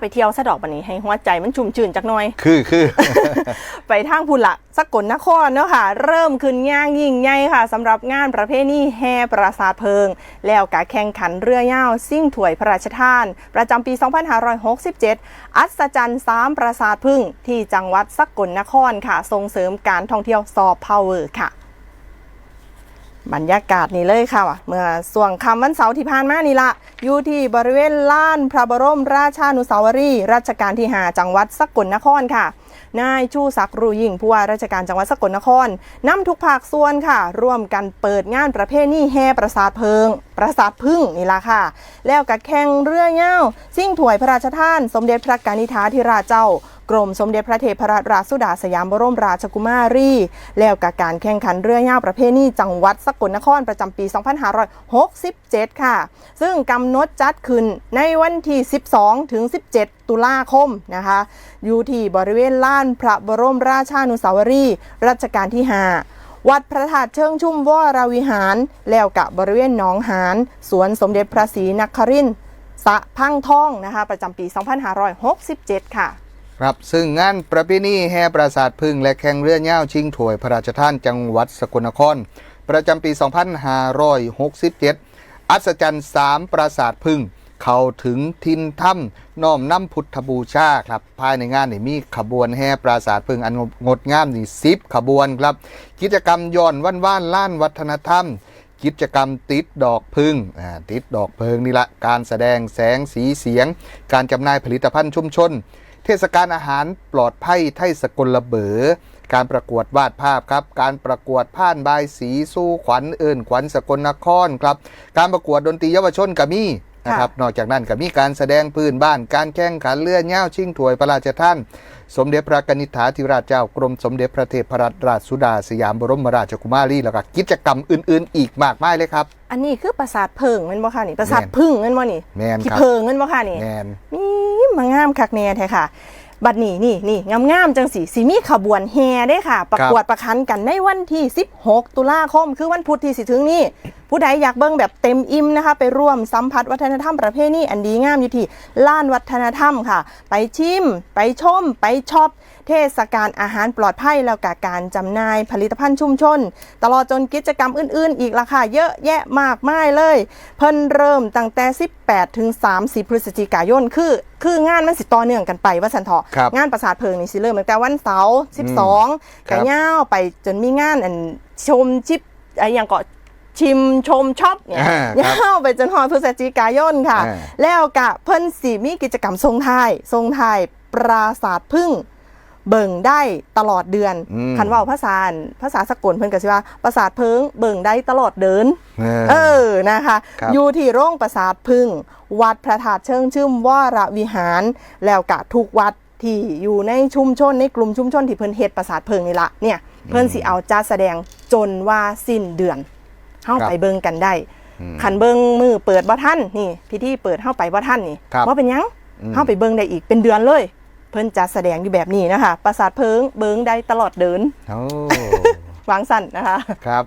ไปเที่ยวสะดอกบันนี้ให้หัวใจมันชุ่มชื่นจักหน่อย คือคือไปทางพุนละสกลนครเนาะค่ะ เริ่มขึ้นย่างยิ่งใหญ่ค่ะสำหรับงานประเพณีแห่ปราสาทเพิง แล้วกะแข่งขันเรือย่าวซิ่งถวยพระราชทาน ประจำปี 2567 อัศจรรย์สามปราสาทพึ่งที่จังหวัดสกลนครค่ะส่งเสริมการท่องเที่ยวซอฟต์พาวเวอร์ค่ะ บรรยากาศนี่เลยค่ะ เมื่อส่วงคำวันเสาร์ที่ผ่านมานี่ละอยู่ที่บริเวณลานพระบรมราชานุสาวรีย์รัชกาลที่5จังหวัดสกลนครค่ะนายชูศักดิ์รูยิ่งผู้ว่าราชการจังหวัดสกลนครนำทุกภาคส่วนค่ะ ร่วมกันเปิดงานประเพณีแห่ประสาทเพิง ประสาทพึ่งนี่ละค่ะ แล้วกับแข่งเรือเง่าซิ่งถวยพระราชทาน สมเด็จพระกนิษฐาธิราชเจ้า กรมสมเด็จพระเทพรัตนราชสุดาสยามบรมราชกุมารี แล้วกับการแข่งขันเรือย่าวประเพณีจังหวัดสกลนครประจำปี 2567 ค่ะ ซึ่งกำหนดจัดขึ้นในวันที่ 12 ถึง 17 ตุลาคมนะคะ อยู่ที่บริเวณลานพระบรมราชานุสาวรีย์รัชกาลที่ 5วัดพระธาตุเชิงชุ่มวรวิหาร แล้วกับบริเวณหนองหานสวนสมเด็จพระศรีนครินทร์สะพังท่องนะคะ ประจำปี 2567 ค่ะ ครับซึ่งงานประเพณีแห่ปราสาทพึ่งและแข่งเรือเง่าชิงถ้วยพระราชทานจังหวัดสกลนคร ประจำปี 2567 อัศจรรย์สามปราสาทพึ่ง เข้าถึงทินถ้ำน้อมน้ำพุทธบูชาครับ ภายในงานนี่มีขบวนแห่ปราสาทพึ่งอันงดงามนี่สิบขบวนครับ กิจกรรมย้อนวันว่านล้านวัฒนธรรมกิจกรรมติดดอกพึ่งติดดอกเพึ่งนี่ละการแสดงแสงสีเสียง การจำหน่ายผลิตภัณฑ์ชุมชน เทศกาลอาหารปลอดภัยไทยสกลระเบอการประกวดวาดภาพครับ การประกวดผ่านบายสีสู้ขวัญเอิญขวัญสกลนครครับ การประกวดดนตรีเยาวชนก็มีนะครับ นอกจากนั้นก็มีการแสดงพื้นบ้าน การแข่งขันเลื่อนเง่าชิงถวยพระราชทาน สมเด็จพระกนิษฐาธิราชเจ้ากรมสมเด็จพระเทพรัตนราชสุดาสยามบรมราชกุมารีแล้วก็กิจกรรมอื่น ๆ อีกมากมายเลยครับ อันนี้คือปราสาทเพิงแม่นบ่ค่ะนี่ปราสาทแม่นพึ่งแม่นบ่นี่แม่นขี้ครับเพิงแม่นบ่ค่ะนี่แมนมี มางามคักแน่แท้ค่ะ บัดนี้นี่นี่งามๆจังสีสีมีขบวนแห่ได้ค่ะ ประกวดประคันกันในวันที่ 16 ตุลาคม คือวันพุธที่สิถึงนี่ ผู้ใดอยากเบิ่งแบบเต็มอิ่มนะคะ ไปร่วมสัมผัสวัฒนธรรมประเพณีอันดีงามอยู่ที่ล้านวัฒนธรรมค่ะ ไปชิม ไปชม ไปช็อปเทศกาลอาหารปลอดภัยแล้วกับการจำหน่ายผลิตภัณฑ์ชุมชน ตลอดจนกิจกรรมอื่น ๆ อีกราคาเยอะแยะมากมายเลย เพิ่นเริ่มตั้งแต่ 18 ถึง 30 พฤศจิกายน คือ คืองานมันสิต่อเนื่องกันไปว่าสันเถาะครับงานประสาทเพลิงนี่สิเริ่มตั้งแต่วันเสาร์12ครักะบย่าวไปจนมีงานอันชมชิปไอ้อย่างก็ ชิมชมช็อปเนี่ยอ่าครับย่าวไปจนฮอดพฤศจิกายนค่ะอ่าแล้วกะเพิ่นสีมีกิจกรรมทรงไทายทรงไทายปราสาทพึ่งเบิ่งได้ตลอดเดือนอืมคันเว่าภาษาอันภาษาสกลเพิ่นก็สิว่าปราสาทเพิงเบิ่งได้ตลอดเดิน เออเออนะคะครับอยู่ที่โรงประสาทพึ่ง วัดพระธาตุเชิงชื่มวรวิหาร แล้วกะทุกวัดที่อยู่ในชุมชนในกลุ่มชุมชนที่เพิ่นเฮ็ดประสาทเพิงนี่ละเนี่ยเพิ่นสิเอาจัดแสดงจนว่าสิ้นเดือน เฮาครับไปเบิ่งกันได้อืมขันเบิ่งมือเปิดบ่ทันนี่พิธีเปิดเฮาไปบ่ทันนี่ครับว่าเป็นหยังอืมเฮาไปเบิ่งได้อีกเป็นเดือนเลย เพิ่นจัดแสดงอยู่แบบนี้นะคะ ประสาทเพิงเบิ่งได้ตลอดเดินโอ้วางสั่นนะคะครับ